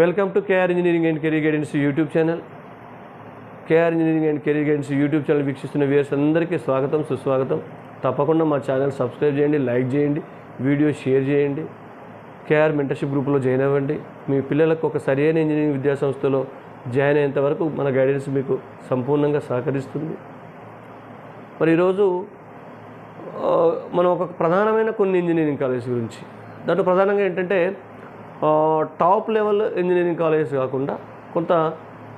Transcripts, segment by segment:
Welcome to KR engineering and career guidance YouTube channel. KR engineering and career guidance YouTube channel వీక్షిస్తున్న viewers అందరికీ స్వాగతం సుస్వాగతం. తప్పకుండా మా ఛానల్ సబ్స్క్రైబ్ చేయండి లైక్ చేయండి వీడియో షేర్ చేయండి. కేఆర్ మెంటర్షిప్ గ్రూప్లో జాయిన్ అవ్వండి. మీ పిల్లలకు ఒక సరైన ఇంజనీరింగ్ విద్యా సంస్థలో జాయిన్ అయ్యేంత వరకు మన గైడెన్స్ మీకు సంపూర్ణంగా సహకరిస్తుంది. మరి ఈరోజు మనం ఒక ప్రధానమైన కొన్ని ఇంజనీరింగ్ కాలేజ్ గురించి. దాంట్లో ప్రధానంగా ఏంటంటే టాప్ లెవెల్ ఇంజనీరింగ్ కాలేజెస్ కాకుండా కొంత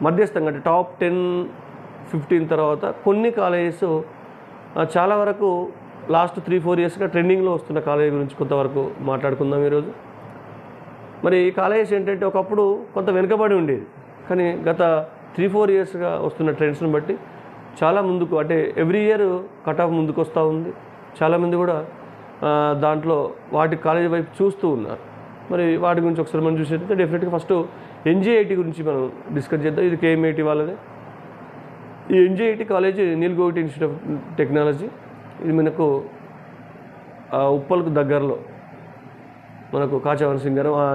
మధ్యస్థంగా అంటే టాప్ టెన్ ఫిఫ్టీన్ తర్వాత కొన్ని కాలేజెస్ చాలా వరకు లాస్ట్ త్రీ ఫోర్ ఇయర్స్గా ట్రెండింగ్లో వస్తున్న కాలేజ్ గురించి కొంతవరకు మాట్లాడుకుందాం ఈరోజు. మరి ఈ కాలేజెస్ ఏంటంటే ఒకప్పుడు కొంత వెనుకబడి ఉండేది. కానీ గత త్రీ ఫోర్ ఇయర్స్గా వస్తున్న ట్రెండ్స్ని బట్టి చాలా ముందుకు అంటే ఎవ్రీ ఇయర్ కట్ ఆఫ్ ముందుకు వస్తూ ఉంది చాలామంది కూడా దాంట్లో వాటి కాలేజీ వైపు చూస్తూ ఉన్నారు. మరి వాటి గురించి ఒకసారి మనం చూసేటైతే డెఫినెట్గా ఫస్ట్ ఎన్జీఐటి గురించి మనం డిస్కస్ చేద్దాం. ఇది కేఎంఐటి వాళ్ళదే. ఈ ఎన్జీఐటి కాలేజ్ నీల్గోవిటి ఇన్స్టిట్యూట్ ఆఫ్ టెక్నాలజీ ఇది మనకు ఉప్పలకు దగ్గరలో మనకు కాచావన్ సింగరం ఆ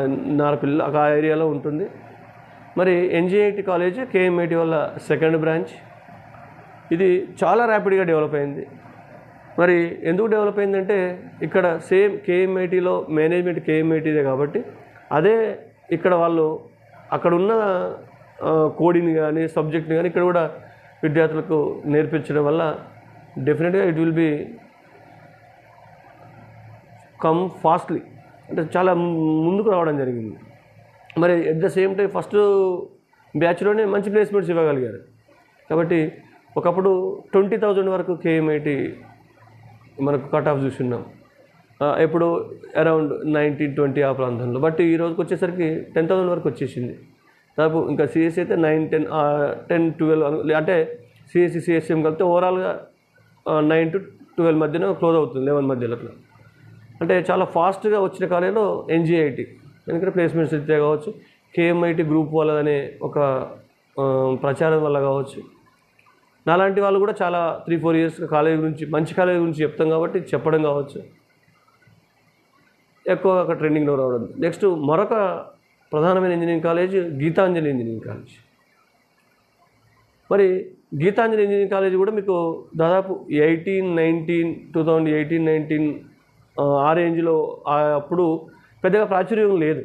నారపిల్ల ఆ ఏరియాలో ఉంటుంది. మరి ఎన్జీఐటి కాలేజ్ కేఎంఐటి వాళ్ళ సెకండ్ బ్రాంచ్ ఇది చాలా ర్యాపిడ్గా డెవలప్ అయింది. మరి ఎందుకు డెవలప్ అయిందంటే ఇక్కడ సేమ్ కేఎంఐటీలో మేనేజ్మెంట్ కేఎంఐటీదే కాబట్టి అదే ఇక్కడ వాళ్ళు అక్కడ ఉన్న కోడింగ్ కానీ సబ్జెక్ట్ని కానీ ఇక్కడ కూడా విద్యార్థులకు నేర్పించడం వల్ల డెఫినెట్గా it will B come fastly అంటే చాలా ముందుకు రావడం జరిగింది. మరి at the same time first బ్యాచ్లోనే మంచి ప్లేస్మెంట్స్ ఇవ్వగలిగారు. కాబట్టి ఒకప్పుడు ట్వంటీ థౌజండ్ వరకు కేఎంఐటి మనకు కట్ ఆఫ్ చూసున్నాం ఎప్పుడు అరౌండ్ నైన్టీన్ ట్వంటీ ఆ ప్రాంతంలో. బట్ ఈ రోజుకి వచ్చేసరికి టెన్ థౌసండ్ వరకు వచ్చేసింది. దాదాపు ఇంకా సిఎస్సి అయితే నైన్ టెన్ టెన్ ట్వెల్వ్ అంటే సిఎస్సి సిఎస్సిఎం కలిపితే ఓవరాల్గా నైన్ టు ట్వెల్వ్ మధ్యన క్లోజ్ అవుతుంది లెవెన్ మధ్యలో అట్లా. అంటే చాలా ఫాస్ట్గా వచ్చిన కాలేజీలో ఎన్జిఐటి ఎందుకంటే ప్లేస్మెంట్స్ ఇస్తే కావచ్చు కేఎంఐటి గ్రూప్ వాళ్ళదనే ఒక ప్రచారం వల్ల కావచ్చు. నాలాంటి వాళ్ళు కూడా చాలా త్రీ ఫోర్ ఇయర్స్ కాలేజీ గురించి మంచి కాలేజీ గురించి చెప్తాం కాబట్టి చెప్పడం కావచ్చు. ఎక్కువ అక్కడ ట్రెండింగ్లో రావడం. నెక్స్ట్ మరొక ప్రధానమైన engineering college Geetanjali engineering college. మరి గీతాంజలి ఇంజనీరింగ్ కాలేజ్ కూడా మీకు దాదాపు eighteen nineteen two thousand eighteen nineteen ఆ రేంజ్లో అప్పుడు పెద్దగా ప్రాచుర్యం లేదు.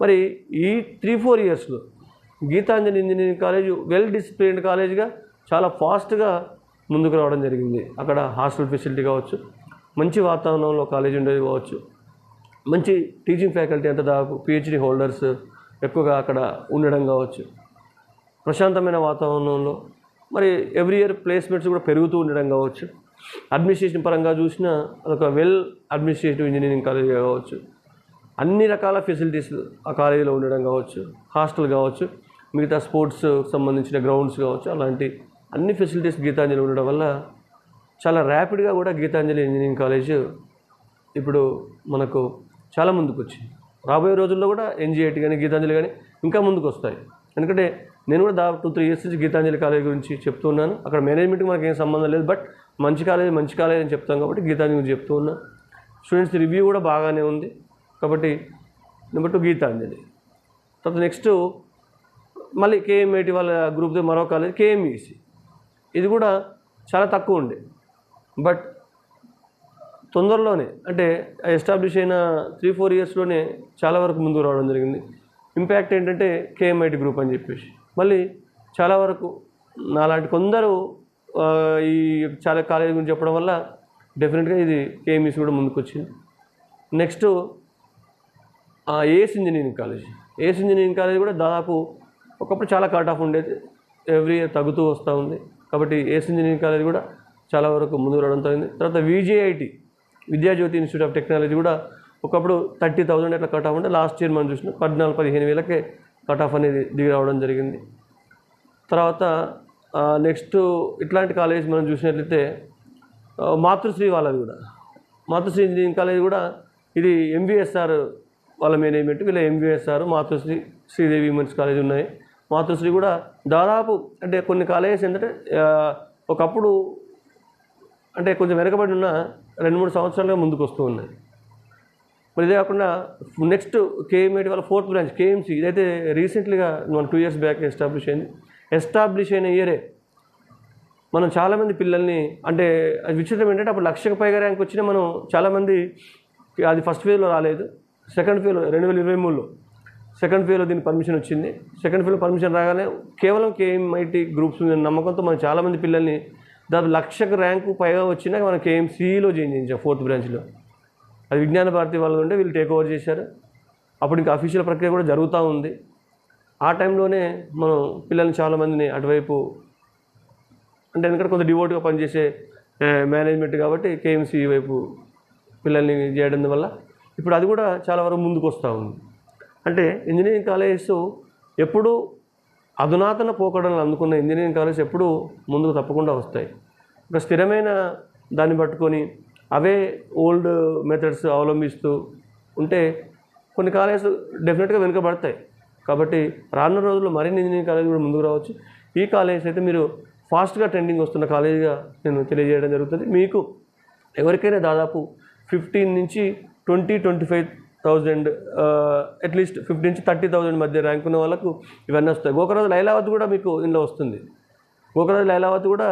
మరి ఈ త్రీ ఫోర్ ఇయర్స్లో Geetanjali engineering college well disciplined కాలేజ్గా చాలా ఫాస్ట్గా ముందుకు రావడం జరిగింది. అక్కడ హాస్టల్ ఫెసిలిటీ కావచ్చు మంచి వాతావరణంలో కాలేజ్ ఉండేది కావచ్చు మంచి టీచింగ్ ఫ్యాకల్టీ అంత దాదాపు పిహెచ్డి హోల్డర్స్ ఎక్కువగా అక్కడ ఉండడం కావచ్చు. ప్రశాంతమైన వాతావరణంలో మరి ఎవ్రీ ఇయర్ ప్లేస్మెంట్స్ కూడా పెరుగుతూ ఉండడం కావచ్చు. అడ్మినిస్ట్రేషన్ పరంగా చూసినా అదొక వెల్ అడ్మినిస్ట్రేటివ్ ఇంజనీరింగ్ కాలేజ్ కావచ్చు. అన్ని రకాల ఫెసిలిటీస్ ఆ కాలేజీలో ఉండడం కావచ్చు హాస్టల్ కావచ్చు మిగతా స్పోర్ట్స్ సంబంధించిన గ్రౌండ్స్ కావచ్చు అలాంటి అన్ని ఫెసిలిటీస్ గీతాంజలి ఉండడం వల్ల చాలా ర్యాపిడ్గా కూడా గీతాంజలి ఇంజనీరింగ్ కాలేజ్ ఇప్పుడు మనకు చాలా ముందుకు వచ్చింది రాబోయే రోజుల్లో కూడా ఎన్జిఐటి కానీ గీతాంజలి కానీ ఇంకా ముందుకు వస్తాయి ఎందుకంటే నేను కూడా దాదాపు టూ త్రీ ఇయర్స్ నుంచి గీతాంజలి కాలేజ్ గురించి చెప్తున్నాను అక్కడ మేనేజ్మెంట్కి మనకి ఏం సంబంధం లేదు. బట్ మంచి కాలేజ్ మంచి కాలేజ్ అని చెప్తాం కాబట్టి గీతాంజలి గురించి చెప్తూ ఉన్నాను స్టూడెంట్స్ రివ్యూ కూడా బాగానే ఉంది. కాబట్టి నెంబర్ టూ గీతాంజలి. తర్వాత నెక్స్ట్ మళ్ళీ కేఎంఐటి వాళ్ళ గ్రూప్తో మరో కాలేజ్ కేఎంఈసి ఇది కూడా చాలా తక్కువ ఉండే. బట్ తొందరలోనే అంటే ఎస్టాబ్లిష్ అయిన త్రీ ఫోర్ ఇయర్స్లోనే చాలా వరకు ముందుకు రావడం జరిగింది. ఇంపాక్ట్ ఏంటంటే కేఎంఐటి గ్రూప్ అని చెప్పేసి. మళ్ళీ చాలా వరకు నాలాంటి కొందరు ఈ చాలా కాలేజ్ గురించి చెప్పడం వల్ల డెఫినెట్గా ఇది కేఎంఈసి కూడా ముందుకు వచ్చింది. Next AS engineering college AS engineering college కూడా దాదాపు ఒకప్పుడు చాలా కట్ ఆఫ్ ఉండేది. ఎవ్రీ ఇయర్ తగ్గుతూ వస్తూ ఉంది. కాబట్టి ఏస్ ఇంజనీరింగ్ కాలేజ్ కూడా చాలా వరకు ముందుకు రావడం జరిగింది. తర్వాత VJIT Vidyajyothi institute of technology కూడా ఒకప్పుడు థర్టీ థౌజండ్ అట్లా కట్ ఆఫ్ ఉంటే లాస్ట్ ఇయర్ మనం చూసినాం పద్నాలుగు పదిహేను వేలకే కట్ ఆఫ్ అనేది దిగి రావడం జరిగింది. తర్వాత నెక్స్ట్ ఇట్లాంటి కాలేజ్ మనం చూసినట్లయితే మాతృశ్రీ వాళ్ళది కూడా. మాతృశ్రీ ఇంజనీరింగ్ కాలేజ్ కూడా ఇది ఎంబీఎస్ఆర్ వాళ్ళ మేనేజ్మెంట్ వీళ్ళ MBSR Matrusri Sridevi women's college ఉన్నాయి. మాతృశ్రీ కూడా దాదాపు అంటే కొన్ని కాలేజెస్ ఏంటంటే ఒకప్పుడు అంటే కొంచెం వెనకబడి ఉన్న రెండు మూడు సంవత్సరాలుగా ముందుకు వస్తూ ఉన్నాయి. మరి ఇదే కాకుండా నెక్స్ట్ కేఎంఐటి వాళ్ళ ఫోర్త్ బ్రాంచ్ కేఎంసీ ఇదైతే రీసెంట్లీగా మనం టూ ఇయర్స్ బ్యాక్ ఎస్టాబ్లిష్ అయింది. ఎస్టాబ్లిష్ అయిన ఇయరే మనం చాలామంది పిల్లల్ని అంటే అది విచిత్రం ఏంటంటే అప్పుడు లక్షకు పైగా ర్యాంక్ వచ్చినా మనం చాలామంది అది ఫస్ట్ ఫేజ్లో రాలేదు. సెకండ్ ఫేజ్లో రెండు వేల ఇరవై మూడులో. సెకండ్ ఫేజ్లో దీనికి పర్మిషన్ వచ్చింది. సెకండ్ ఫేజ్లో పర్మిషన్ రాగానే కేవలం కేఎంఐటి గ్రూప్స్ మీద నమ్మకంతో మనం చాలామంది పిల్లల్ని దాదాపు లక్షకు ర్యాంకు పైగా వచ్చినా మనం కేఎంసీలో జాయిన్ చేయించాం ఫోర్త్ బ్రాంచ్లో అది విజ్ఞాన భారతి వాళ్ళు ఉంటే వీళ్ళు టేక్ ఓవర్ చేశారు. అప్పుడు ఇంకా అఫీషియల్ ప్రక్రియ కూడా జరుగుతూ ఉంది. ఆ టైంలోనే మనం పిల్లల్ని చాలామందిని అటువైపు అంటే ఎందుకంటే కొంత డివోట్గా పనిచేసే మేనేజ్మెంట్ కాబట్టి కేఎంసీ వైపు పిల్లల్ని చేయడం వల్ల ఇప్పుడు అది కూడా చాలా వరకు ముందుకు వస్తూ ఉంది. అంటే ఇంజనీరింగ్ కాలేజెస్ ఎప్పుడూ అధునాతన పోకడలను అందుకున్న ఇంజనీరింగ్ కాలేజ్ ఎప్పుడూ ముందుకు తప్పకుండా వస్తాయి. ఒక స్థిరమైన దాన్ని పట్టుకొని అవే ఓల్డ్ మెథడ్స్ అవలంబిస్తూ ఉంటే కొన్ని కాలేజెస్ డెఫినెట్గా వెనుకబడతాయి. కాబట్టి రానున్న రోజుల్లో మరిన్ని ఇంజనీరింగ్ కాలేజ్ కూడా ముందుకు రావచ్చు. ఈ కాలేజ్ అయితే మీరు ఫాస్ట్గా ట్రెండింగ్ వస్తున్న కాలేజీగా నేను తెలియజేయడం జరుగుతుంది. మీకు ఎవరికైనా దాదాపు ఫిఫ్టీన్ నుంచి twenty twenty five thousand at least fifty నుంచి థర్టీ థౌజండ్ మధ్య ర్యాంక్ ఉన్న వాళ్ళకు ఇవన్నీ వస్తాయి. గోకరాజు లైలావత్ కూడా మీకు ఇందులో వస్తుంది. గోకరాజు లైలావతి కూడా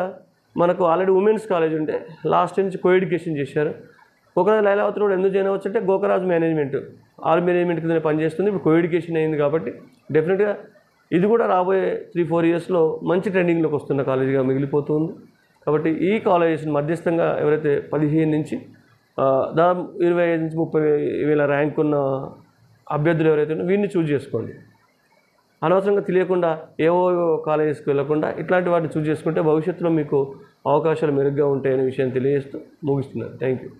మనకు ఆల్రెడీ ఉమెన్స్ కాలేజ్ ఉంటే లాస్ట్ నుంచి కో ఎడ్యుకేషన్ చేశారు. గోకరాజు లైలావతి కూడా ఎందుకు జాయిన్ అవ్వచ్చు అంటే గోకరాజు మేనేజ్మెంట్ ఆల్ మేనేజ్మెంట్ కింద పనిచేస్తుంది. ఇప్పుడు కో ఎడ్యుకేషన్ అయింది కాబట్టి డెఫినెట్గా ఇది కూడా రాబోయే త్రీ ఫోర్ ఇయర్స్లో మంచి ట్రెండింగ్లోకి వస్తున్న కాలేజీగా మిగిలిపోతుంది. కాబట్టి ఈ కాలేజెస్ మధ్యస్థంగా ఎవరైతే పదిహేను నుంచి దాదాపు ఇరవై ఐదు నుంచి ముప్పై వేల ర్యాంక్ ఉన్న అభ్యర్థులు ఎవరైతే ఉన్నారో వీరిని చూజ్ చేసుకోండి. అనవసరంగా తెలియకుండా ఏవో కాలేజెస్కి వెళ్ళకుండా ఇట్లాంటి వాటిని చూజ్ చేసుకుంటే భవిష్యత్తులో మీకు అవకాశాలు మెరుగ్గా ఉంటాయనే విషయాన్ని తెలియజేస్తూ ముగిస్తున్నాను. Thank you